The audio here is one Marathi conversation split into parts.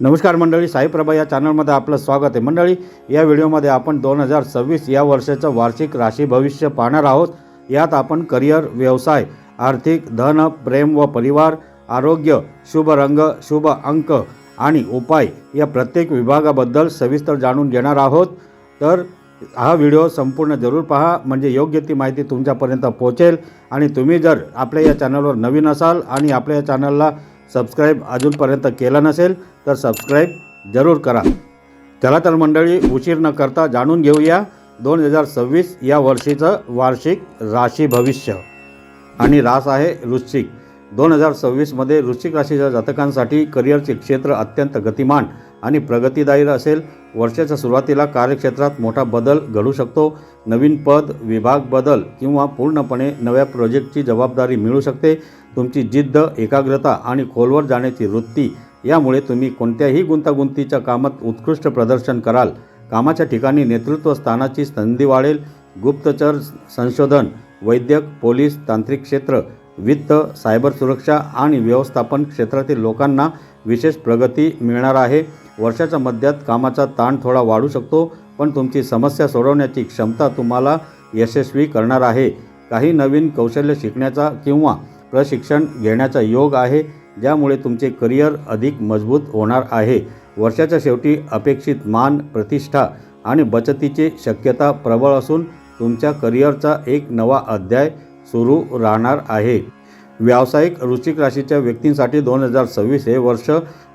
नमस्कार मंडळी साईप्रभा या चॅनलमध्ये आपलं स्वागत आहे. मंडळी या व्हिडिओमध्ये आपण दोन हजार सव्वीस या वर्षाचं वार्षिक राशी भविष्य पाहणार आहोत. यात आपण करिअर व्यवसाय आर्थिक धन प्रेम व परिवार आरोग्य शुभ रंग शुभ अंक आणि उपाय या प्रत्येक विभागाबद्दल सविस्तर जाणून घेणार आहोत. तर हा व्हिडिओ संपूर्ण जरूर पहा म्हणजे योग्य ती माहिती तुमच्यापर्यंत पोहोचेल. आणि तुम्ही जर आपल्या या चॅनलवर नवीन असाल आणि आपल्या या चॅनलला सबस्क्राईब अजूनपर्यंत केला नसेल तर सबस्क्राईब जरूर करा. चला तर मंडळी उशीर न करता जाणून घेऊया दोन हजार सव्वीस या वर्षीचं वार्षिक राशी भविष्य. आणि रास आहे वृश्चिक. दोन हजार सव्वीसमध्ये वृश्चिक राशीच्या जातकांसाठी करिअरचे क्षेत्र अत्यंत गतिमान आणि प्रगतीदायी असेल. वर्षाच्या सुरुवातीला कार्यक्षेत्रात मोठा बदल घडू शकतो. नवीन पद विभाग बदल किंवा पूर्णपणे नव्या प्रोजेक्टची जबाबदारी मिळू शकते. तुमची जिद्द एकाग्रता आणि खोलवर जाण्याची वृत्ती यामुळे तुम्ही कोणत्याही गुंतागुंतीच्या कामात उत्कृष्ट प्रदर्शन कराल. कामाच्या ठिकाणी नेतृत्व स्थानाची संधी वाढेल. गुप्तचर संशोधन वैद्यक पोलीस तांत्रिक क्षेत्र वित्त सायबर सुरक्षा आणि व्यवस्थापन क्षेत्रातील लोकांना विशेष प्रगती मिळणार आहे. वर्षाच्या मध्यात कामाचा ताण थोडा वाढू शकतो पण तुमची समस्या सोडवण्याची क्षमता तुम्हाला यशस्वी करणार आहे. काही नवीन कौशल्य शिकण्याचा किंवा प्रशिक्षण घेण्याचा योग आहे ज्यामुळे तुमचे करिअर अधिक मजबूत होणार आहे. वर्षाच्या शेवटी अपेक्षित मान प्रतिष्ठा आणि बचतीची शक्यता प्रबळ असून तुमच्या करिअरचा एक नवा अध्याय सुरू राहणार आहे. व्यावसायिक वृश्चिक राशीच्या व्यक्तींसाठी दोन हजार सव्वीस हे वर्ष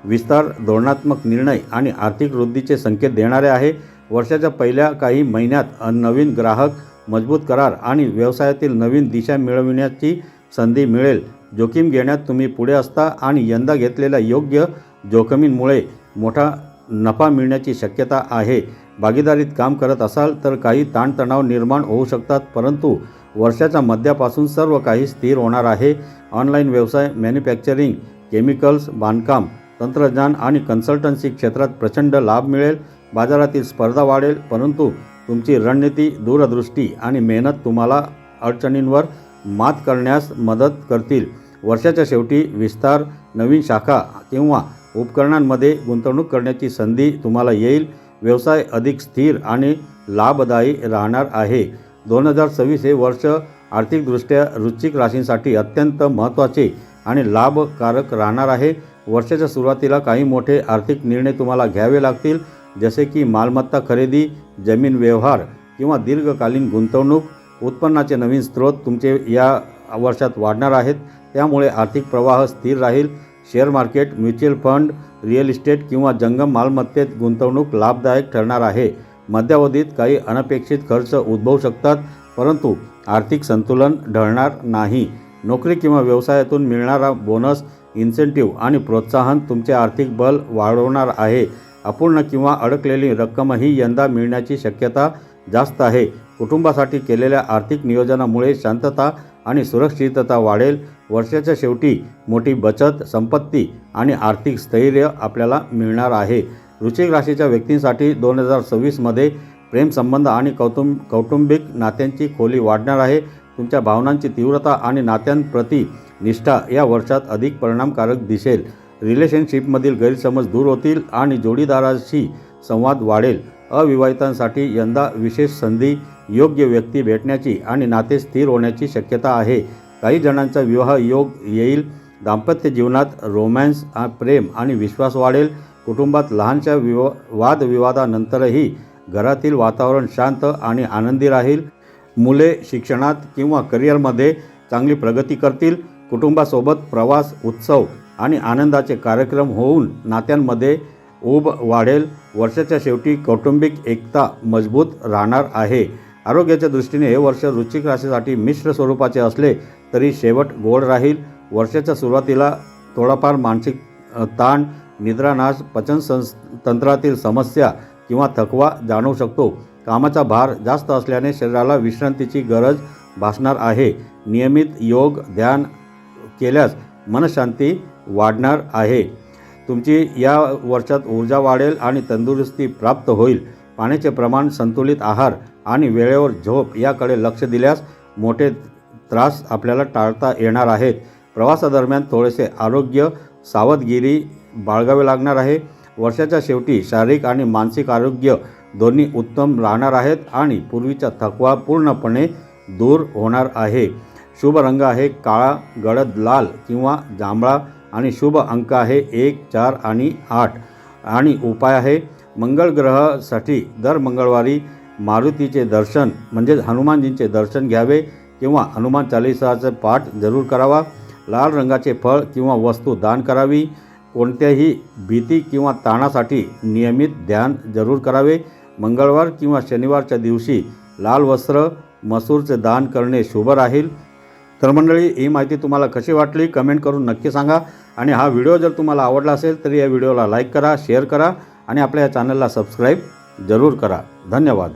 विस्तार धोरणात्मक निर्णय आणि आर्थिक वृद्धीचे संकेत देणारे आहे. वर्षाच्या पहिल्या काही महिन्यात नवीन ग्राहक मजबूत करार आणि व्यवसायातील नवीन दिशा मिळविण्याची संधी मिळेल. जोखीम घेण्यात तुम्ही पुढे असता आणि यंदा घेतलेल्या योग्य जोखमींमुळे मोठा नफा मिळण्याची शक्यता आहे. भागीदारीत काम करत असाल तर काही ताणतणाव निर्माण होऊ शकतात परंतु वर्षाच्या मध्यापासून सर्व काही स्थिर होणार आहे. ऑनलाईन व्यवसाय मॅन्युफॅक्चरिंग केमिकल्स बांधकाम तंत्रज्ञान आणि कन्सल्टन्सी क्षेत्रात प्रचंड लाभ मिळेल बाजारातील स्पर्धा वाढेल परंतु तुमची रणनीती दूरदृष्टी आणि मेहनत तुम्हाला अडचणींवर मात करण्यास मदत करतील. वर्षाच्या शेवटी विस्तार नवीन शाखा किंवा उपकरणांमध्ये गुंतवणूक करण्याची संधी तुम्हाला येईल. व्यवसाय अधिक स्थिर आणि लाभदायी राहणार आहे. दोन हजार सव्वीस हे वर्ष आर्थिकदृष्ट्या वृश्चिक राशींसाठी अत्यंत महत्त्वाचे आणि लाभकारक राहणार आहे. वर्षाच्या सुरुवातीला काही मोठे आर्थिक निर्णय तुम्हाला घ्यावे लागतील जसे की मालमत्ता खरेदी जमीन व्यवहार किंवा दीर्घकालीन गुंतवणूक. उत्पन्नाचे नवीन स्रोत तुमचे या वर्षात वाढणार आहेत. त्यामुळे आर्थिक प्रवाह स्थिर राहील. Share market mutual fund real estate किंवा जंगम मालमत्तेत गुंतवणूक लाभदायक ठरणार आहे. मध्यावधीत काही अनपेक्षित खर्च उद्भवू शकतात परंतु आर्थिक संतुलन ढळणार नाही. नोकरी किंवा व्यवसायातून मिळणारा बोनस इन्सेंटिव्ह आणि प्रोत्साहन तुमचे आर्थिक बल वाढवणार आहे. अपूर्ण किंवा अडकलेली रक्कमही यंदा मिळण्याची शक्यता जास्त आहे. कुटुंबासाठी केलेल्या आर्थिक नियोजनामुळे शांतता आणि सुरक्षितता वाढेल. वर्षाच्या शेवटी मोठी बचत संपत्ती आणि आर्थिक स्थैर्य आपल्याला मिळणार आहे. वृश्चिक राशीच्या व्यक्तींसाठी दोन हजार सव्वीसमध्ये प्रेमसंबंध आणि कौटुंब कौटुंबिक नात्यांची खोली वाढणार आहे. तुमच्या भावनांची तीव्रता आणि नात्यांप्रती निष्ठा या वर्षात अधिक परिणामकारक दिसेल. रिलेशनशिपमधील गैरसमज दूर होतील आणि जोडीदाराशी संवाद वाढेल. अविवाहितांसाठी यंदा विशेष संधी योग्य व्यक्ती भेटण्याची आणि नाते स्थिर होण्याची शक्यता आहे. काही जणांचा विवाह योग येईल. दाम्पत्य जीवनात रोमॅन्स प्रेम आणि विश्वास वाढेल. कुटुंबात लहानशा विव वादविवादानंतरही घरातील वातावरण शांत आणि आनंदी राहील. मुले शिक्षणात किंवा करिअरमध्ये चांगली प्रगती करतील कुटुंबासोबत प्रवास उत्सव आणि आनंदाचे कार्यक्रम होऊन नात्यांमध्ये ऊब वाढेल. वर्षाच्या शेवटी कौटुंबिक एकता मजबूत राहणार आहे. आरोग्याच्या दृष्टीने हे वर्ष वृश्चिक राशीसाठी मिश्र स्वरूपाचे असले तरी शेवट गोड राहील. वर्षाच्या सुरुवातीला थोडाफार मानसिक ताण निद्रानाश पचन संस तंत्रातील समस्या किंवा थकवा जाणवू शकतो. कामाचा भार जास्त असल्याने शरीराला विश्रांतीची गरज भासणार आहे. नियमित योग ध्यान केल्यास मनशांती वाढणार आहे. तुमची या वर्षात ऊर्जा वाढेल आणि तंदुरुस्ती प्राप्त होईल. पाण्याचे प्रमाण संतुलित आहार आणि वेळेवर झोप याकडे लक्ष दिल्यास मोठे त्रास आपल्याला टाळता येणार आहेत. प्रवासादरम्यान थोडेसे आरोग्य सावधगिरी बाळगावे लागणार आहे. वर्षाच्या शेवटी शारीरिक आणि मानसिक आरोग्य दोन्ही उत्तम राहणार आहेत आणि पूर्वीचा थकवा पूर्णपणे दूर होणार आहे. शुभ रंग आहे काळा गडद लाल किंवा जांभळा आणि शुभ अंक आहे एक चार आणि आठ. आणि उपाय आहे मंगळ ग्रहासाठी दर मंगळवारी मारुतीचे दर्शन म्हणजेच हनुमानजींचे दर्शन घ्यावे किंवा हनुमान चालिसाचा पाठ जरूर करावा. लाल रंगाचे फळ किंवा वस्तू दान करावी. कोणत्याही भीती किंवा ताणासाठी नियमित ध्यान जरूर करावे. मंगळवार किंवा शनिवारच्या दिवशी लाल वस्त्र मसूरचे दान करणे शुभ राहील. तर मंडळी ही माहिती तुम्हाला कशी वाटली? कमेंट करून नक्की सांगा. आणि हा व्हिडिओ जर तुम्हाला आवडला असेल तर या व्हिडिओला लाईक करा शेअर करा आणि आपल्या या चॅनलला सबस्क्राईब जरूर करा. धन्यवाद.